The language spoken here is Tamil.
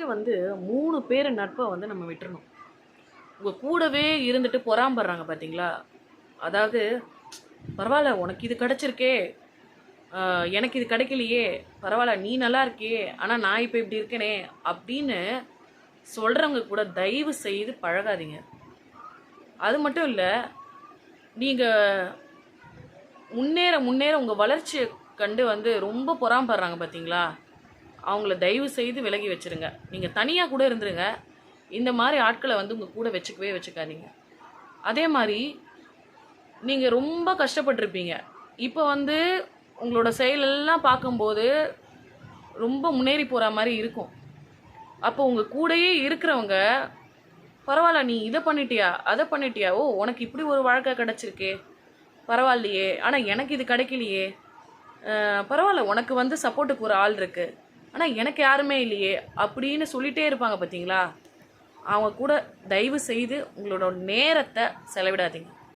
ஃபஸ்ட்டு வந்து மூணு பேர் நட்பை வந்து நம்ம விட்டுறணும். உங்கள் கூடவே இருந்துட்டு பொறாம்படுறாங்க பார்த்தீங்களா அதாவது பரவாயில்ல உனக்கு இது கிடச்சிருக்கே. எனக்கு இது கிடைக்கலையே. பரவாயில்ல நீ நல்லா இருக்கியே. ஆனால் நான் இப்போ இப்படி இருக்கேனே அப்படின்னு சொல்கிறவங்க கூட தயவு செய்து பழகாதீங்க. அது மட்டும் இல்லை நீங்கள் முன்னேற முன்னேற உங்கள் வளர்ச்சியை கண்டு வந்து ரொம்ப பொறாம்படுறாங்க பார்த்தீங்களா அவங்கள தயவு செய்து விலகி வச்சுருங்க. நீங்கள் தனியாக கூட இருந்துருங்க. இந்த மாதிரி ஆட்களை வந்து உங்கள் கூட வச்சுக்கவே வச்சுக்காதீங்க. அதே மாதிரி நீங்கள் ரொம்ப கஷ்டப்பட்டிருப்பீங்க. இப்போ வந்து உங்களோட செயலெல்லாம் பார்க்கும்போது ரொம்ப முன்னேறி போகிற மாதிரி இருக்கும். அப்போ உங்கள் கூடயே இருக்கிறவங்க பரவாயில்ல நீ இதை பண்ணிட்டியா அதை பண்ணிட்டியா? ஓ உனக்கு இப்படி ஒரு வாழ்க்கை கிடச்சிருக்கே. பரவாயில்லையே. ஆனால் எனக்கு இது கிடைக்கலையே. பரவாயில்ல உனக்கு வந்து சப்போர்ட்டுக்கு ஒரு ஆள் இருக்குது ஆனால் எனக்கு யாருமே இல்லையே அப்படின்னு சொல்லிட்டே இருப்பாங்க பார்த்தீங்களா அவங்க கூட தயவு செய்து உங்களோட நேரத்தை செலவிடாதீங்க.